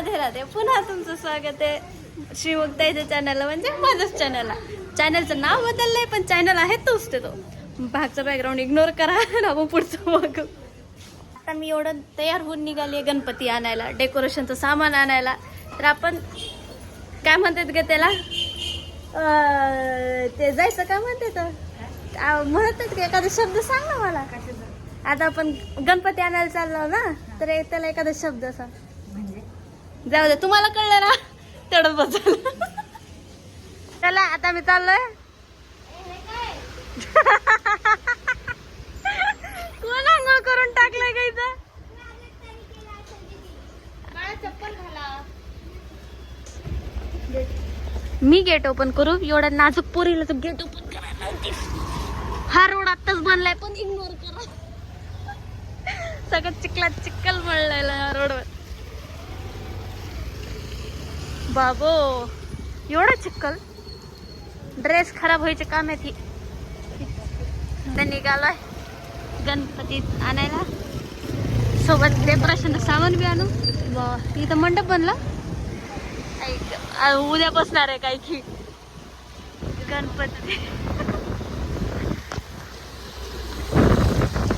राधे राधे पुन्हा तुमचं स्वागत आहे. श्रीमुक्ताईच्या चॅनलला म्हणजे माझंच चॅनलला चॅनलचं नाव बदललंय पण चॅनल आहे तोच ते तो. भागचं बॅकग्राऊंड इग्नोर करा आपण पुढचं बघू. आता मी एवढं तयार होऊन निघाली गणपती आणायला डेकोरेशनचं सामान आणायला. तर आपण काय म्हणतात ग त्याला? अं, ते जायचं काय म्हणतात म्हणतात का एखादा शब्द सांग ना मला. आता आपण गणपती आणायला चाललो ना तर त्याला एखादा शब्द असा जाऊ दे तुम्हाला कळलं ना? तेवढं बदल चला आता मी चाललोय. कोण आंघोळ करून टाकलंय का इथं? मी गेट ओपन करू? एवढा नाजूक पोरीला तर गेट ओपन करायला. हा रोड आत्ताच बनलाय पण इग्नोर करा. सगळं चिखलात चिखल मळलेला रोडवर बाबो एवढा चिखल ड्रेस खराब व्हायचे काम आहे ती. तर निघालोय गणपती आणायला. सोबत डेकोरेशन सामान बी आणू. वा इथं मंडप बनला? ऐक, उद्या बसणार आहे काय की. गणपती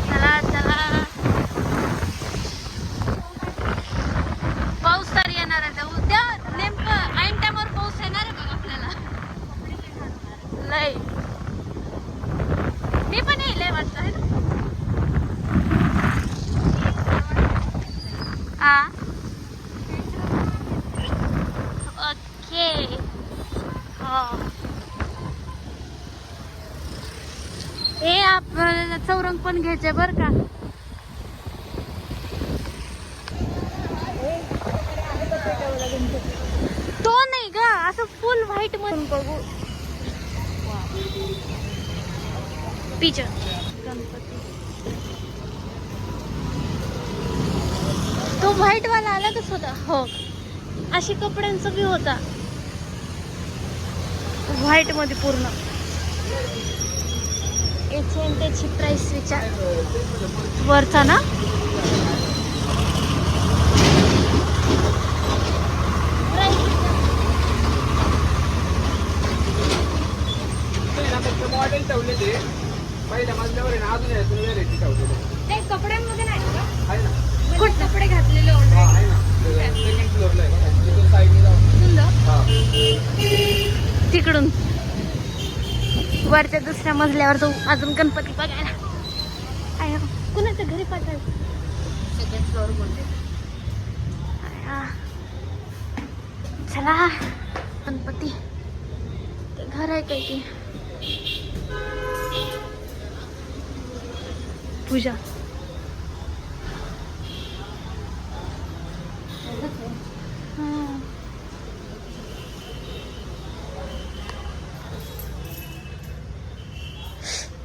चला चला पाऊस तर येणार आहे उद्या नेमकं ऐन टायमावर पाऊस येणार आहे बघ आपल्याला लय मी पण येईल वाटतं है ना आ ओके हो. आपल्याला चौरंग पण घ्यायचे बर का. तो नाही ग असं फुल व्हाईट म्हणून बघू. पिच गणपती तो व्हाईट वाला अलगच होता हो. अशी कपड्यांचा बी होता. व्हाईटमध्ये पूर्ण याची आणि त्याची प्राइस विचार. वरचा ना? मॉडेल ठेवले ते पहिल्या मजल्यावर आहे ना अजून यातून व्हेरायटी ठेवलेली ते कपड्यांमध्ये नाही का? आहे ना. कपडे घातलेले ऑलरेडी तिकडून. वरच्या दुसऱ्या मजल्यावर तो अजून गणपती बघायला. हो. कुणाच्या घरी पाठवायचं? सेकंड फ्लोअर बोलते आ. चला गणपती. ते घर आहे काय की पूजा.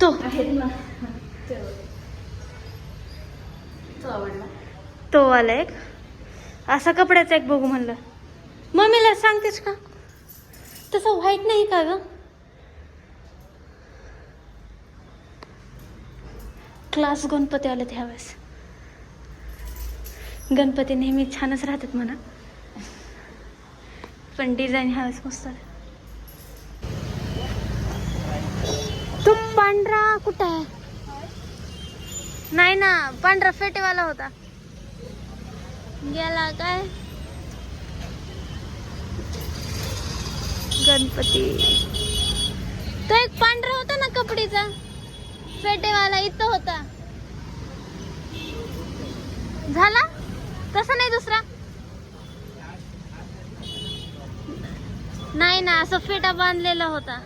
तो. तो वाला एक. असा कपड्याचा एक बघू म्हणलं. मम्मीला सांगतेस का? तसं व्हाईट नाही का ग? क्लास गणपती आले त्यावेळेस गणपती नेहमी छानच राहतात म्हणा. पण डिझाईन ह्यावेळेस मस्त. तो पांढरा कुठं आहे? नाही ना पांढरा फेटेवाला होता. गेला काय? गणपती. तो एक पांढरा होता ना कपडीचा? फेटेवाला इथं होता. झाला तसा नाही दुसरा नाही ना असं फेटा बांधलेला होता.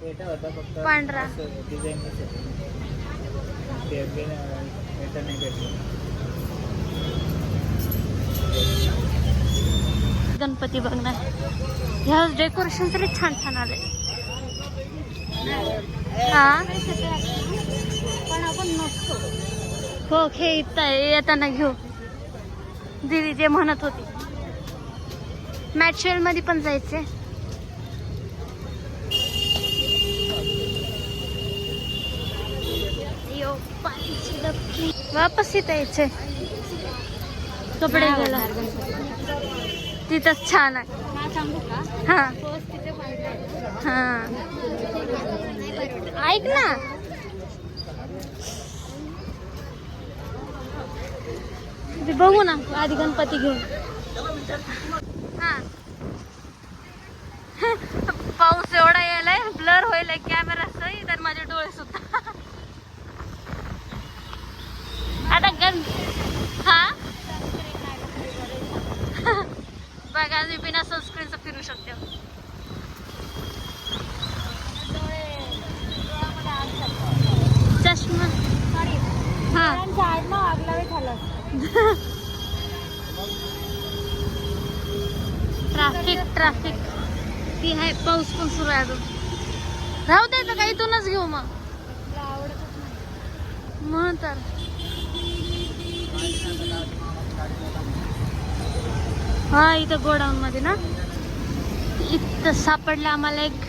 पेटा होता फक्त पांढरा. डिझाईन पेटा नाही भेटलं. गणपती बघणार. ह्या डेकोरेशन तरी छान छान आले हा? पण आपण नसतो हो खे इथं येताना घेऊ. दिदी जे म्हणत होती. मॅचवेल मध्ये पण जायचे वापस इथं यायचे कपडे घ्यायला तिथंच छान आहे। हा सांगू का? हा। फर्स्ट तिथे पाहिजे. हा। नाही परवडत ऐक ना। ते बघू ना आधी गणपती घेऊन हा पाऊस एवढा यायलाय ब्लर होईल कॅमेरा सही तर माझे डोळे सुद्धा आता गण हा बघा मी बिना सनस्क्रीनचं फिरू शकते चष्मा हा आडनाव आगलावे झालं असतं. ट्रॅफिक ती आहे पाऊस पण सुरू आहे अजून. राहू द्यायचं का इथूनच घेऊ मग. म्हणून तर हा इथं गोडाऊन मध्ये ना? इथं सापडलं आम्हाला एक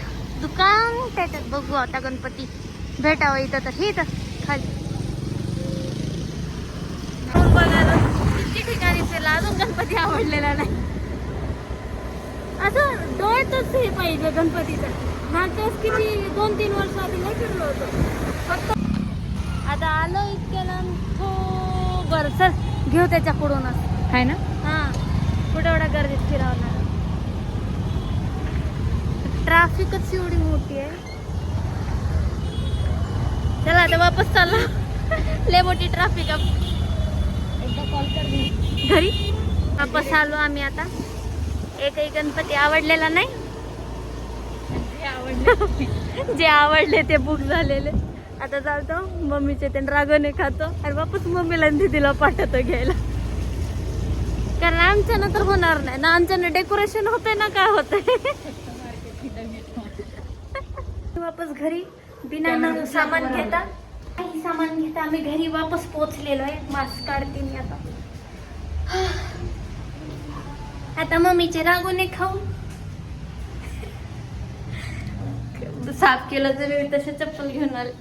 दुकान. त्याच्यात बघू आता गणपती भेटावं इथं तर. हे इथं खाली. बघायला किती ठिकाणी फिरला अजून गणपती आवडलेला नाही. डोळ्यातच हे पाहिजे गणपतीचं. मागच्याच किती दोन तीन वर्ष आधी नाही फिरलो होतो. फक्त आता आलो इतक्याला थो बरं चल घेऊ त्याच्याकडूनच आहे ना? हा कुठे एवढ्या गर्दीत फिरावं लागलं ट्रॅफिकच एवढी मोठी आहे. चला आता वापस चाललो. लय मोठी ट्रॅफिक एकदा कॉल कर घरी? वापस आलो आम्ही आता. एकही गणपती आवडलेला नाही. जे आवडले ते बुक झालेले. आता चालतो मम्मीचे ते रागवणे खातो. आणि वापस मम्मीला दीदीला पाठवतो घ्यायला. कारण आमच्यानं तर होणार नाही. ना आमच्यानं डेकोरेशन होतंय ना काय होतंय. वापस घरी बिना न सामान घेता? काही सामान घेता? आम्ही घरी वापस पोहोचलेलो आहे. मास्क काढते मी आता. आता मम्मीचे रागोने खाऊ. साफ केलं तर तसे चप्पल घेऊन आले.